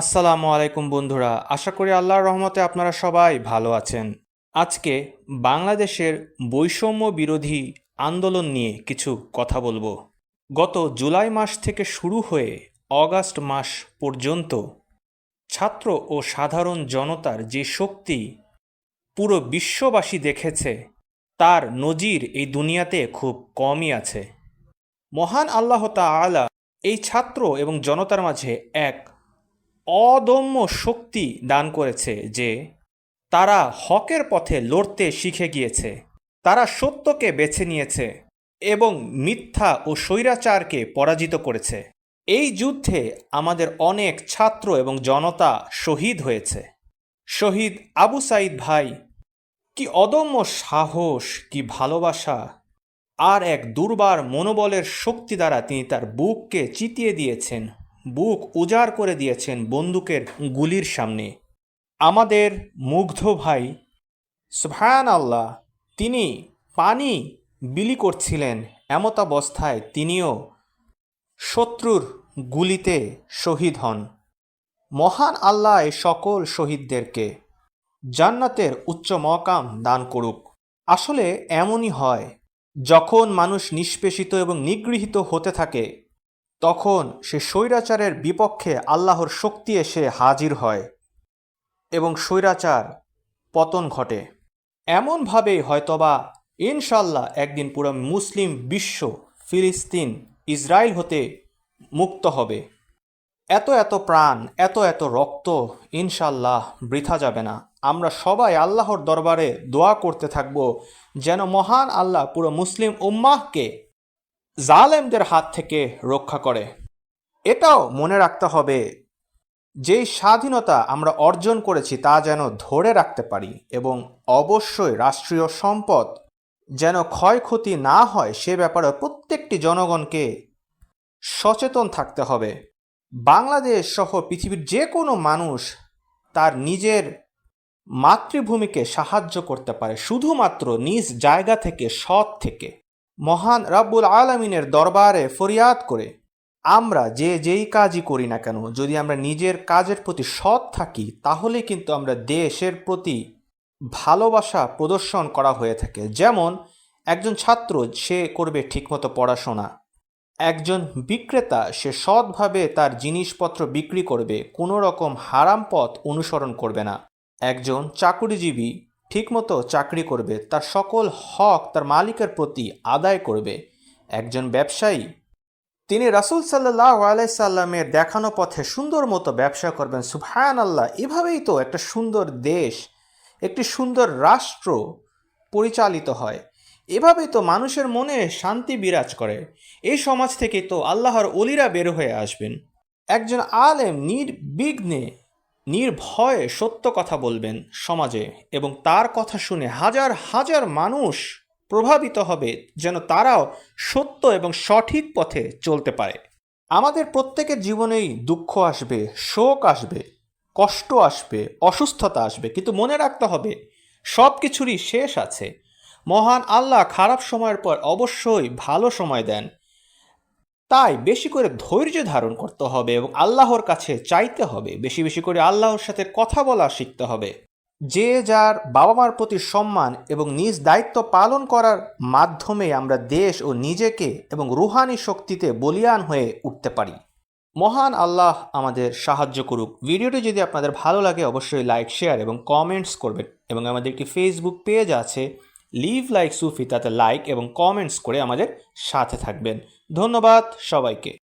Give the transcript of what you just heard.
আসসালামু আলাইকুম বন্ধুরা, আশা করি আল্লাহর রহমতে আপনারা সবাই ভালো আছেন। আজকে বাংলাদেশের বৈষম্য বিরোধী আন্দোলন নিয়ে কিছু কথা বলব। গত জুলাই মাস থেকে শুরু হয়ে অগাস্ট মাস পর্যন্ত ছাত্র ও সাধারণ জনতার যে শক্তি পুরো বিশ্ববাসী দেখেছে, তার নজির এই দুনিয়াতে খুব কমই আছে। মহান আল্লাহ তাআলা এই ছাত্র এবং জনতার মাঝে এক অদম্য শক্তি দান করেছে যে তারা হকের পথে লড়তে শিখে গিয়েছে। তারা সত্যকে বেছে নিয়েছে এবং মিথ্যা ও স্বৈরাচারকে পরাজিত করেছে। এই যুদ্ধে আমাদের অনেক ছাত্র এবং জনতা শহীদ হয়েছে। শহীদ আবু সাইদ ভাই, কি অদম্য সাহস, কি ভালোবাসা। আর এক দুর্বার মনোবলের শক্তি দ্বারা তিনি তার বুককে চিতিয়ে দিয়েছেন। বুক উজাড় করে দিয়েছেন বন্দুকের গুলির সামনে। আমাদের মুগ্ধ ভাই সুফহান আল্লাহ তিনি পানি বিলি করছিলেন এমতাবস্থায় তিনিও শত্রুর গুলিতে শহীদ হন। মহান আল্লাহ সকল শহীদদেরকে জান্নাতের উচ্চ মকাম দান করুক। আসলে এমনই হয়, যখন মানুষ নিষ্পেষিত এবং নিগৃহীত হতে থাকে তখন সে স্বৈরাচারের বিপক্ষে আল্লাহর শক্তি এসে হাজির হয় এবং স্বৈরাচার পতন ঘটে। এমনভাবেই হয়তোবা ইনশাল্লাহ একদিন পুরো মুসলিম বিশ্ব ফিলিস্তিন ইসরায়েল হতে মুক্ত হবে। এত এত প্রাণ, এত এত রক্ত ইনশাল্লাহ বৃথা যাবে না। আমরা সবাই আল্লাহর দরবারে দোয়া করতে থাকব যেন মহান আল্লাহ পুরো মুসলিম উম্মাহকে জালেমদের হাত থেকে রক্ষা করে। এটাও মনে রাখতে হবে, যেই স্বাধীনতা আমরা অর্জন করেছি তা যেন ধরে রাখতে পারি এবং অবশ্যই রাষ্ট্রীয় সম্পদ যেন ক্ষয়ক্ষতি না হয়, সে ব্যাপারে প্রত্যেকটি জনগণকে সচেতন থাকতে হবে। বাংলাদেশ সহ পৃথিবীর যে কোনো মানুষ তার নিজের মাতৃভূমিকে সাহায্য করতে পারে, শুধুমাত্র নিজ জায়গা থেকে, সৎ থেকে। মহান রাব্বুল আলমিনের দরবারে ফরিয়াদ করে, আমরা যে যেই কাজই করি না কেন, যদি আমরা নিজের কাজের প্রতি সৎ থাকি, তাহলে কিন্তু আমরা দেশের প্রতি ভালোবাসা প্রদর্শন করা হয়ে থাকে। যেমন, একজন ছাত্র, সে করবে ঠিকমতো পড়াশোনা। একজন বিক্রেতা, সে সৎভাবে তার জিনিসপত্র বিক্রি করবে কোনো রকম হারাম পথ অনুসরণ করবে না। একজন চাকুরিজীবী ঠিকমতো চাকরি করবে, তার সকল হক তার মালিকের প্রতি আদায় করবে। একজন ব্যবসায়ী, তিনি রাসুল সাল্লাহ আলাইসাল্লামের দেখানো পথে সুন্দর মতো ব্যবসা করবেন। সুফায়ান আল্লাহ এভাবেই তো একটা সুন্দর দেশ, একটি সুন্দর রাষ্ট্র পরিচালিত হয়। এভাবেই তো মানুষের মনে শান্তি বিরাজ করে। এই সমাজ থেকে তো আল্লাহর অলিরা বের হয়ে আসবেন। একজন আলেম নির্বিঘ্নে নির্ভয়ে সত্য কথা বলবেন সমাজে এবং তার কথা শুনে হাজার হাজার মানুষ প্রভাবিত হবে যেন তারাও সত্য এবং সঠিক পথে চলতে পারে। আমাদের প্রত্যেকের জীবনেই দুঃখ আসবে, শোক আসবে, কষ্ট আসবে, অসুস্থতা আসবে, কিন্তু মনে রাখতে হবে সব কিছুরই শেষ আছে। মহান আল্লাহ খারাপ সময়ের পর অবশ্যই ভালো সময় দেন। তাই বেশি করে ধৈর্য ধারণ করতে হবে এবং আল্লাহর কাছে চাইতে হবে। বেশি বেশি করে আল্লাহর সাথে কথা বলা শিখতে হবে। যে যার বাবা মার প্রতি সম্মান এবং নিজ দায়িত্ব পালন করার মাধ্যমে আমরা দেশ ও নিজেকে এবং রুহানি শক্তিতে বলিয়ান হয়ে উঠতে পারি। মহান আল্লাহ আমাদের সাহায্য করুক। ভিডিওটি যদি আপনাদের ভালো লাগে, অবশ্যই লাইক, শেয়ার এবং কমেন্টস করবেন। এবং আমাদের একটি ফেসবুক পেজ আছে। লিভ লাইক সুফি তাতে লাইক এবং কমেন্টস করে আমাদের সাথে থাকবেন। ধন্যবাদ সবাইকে।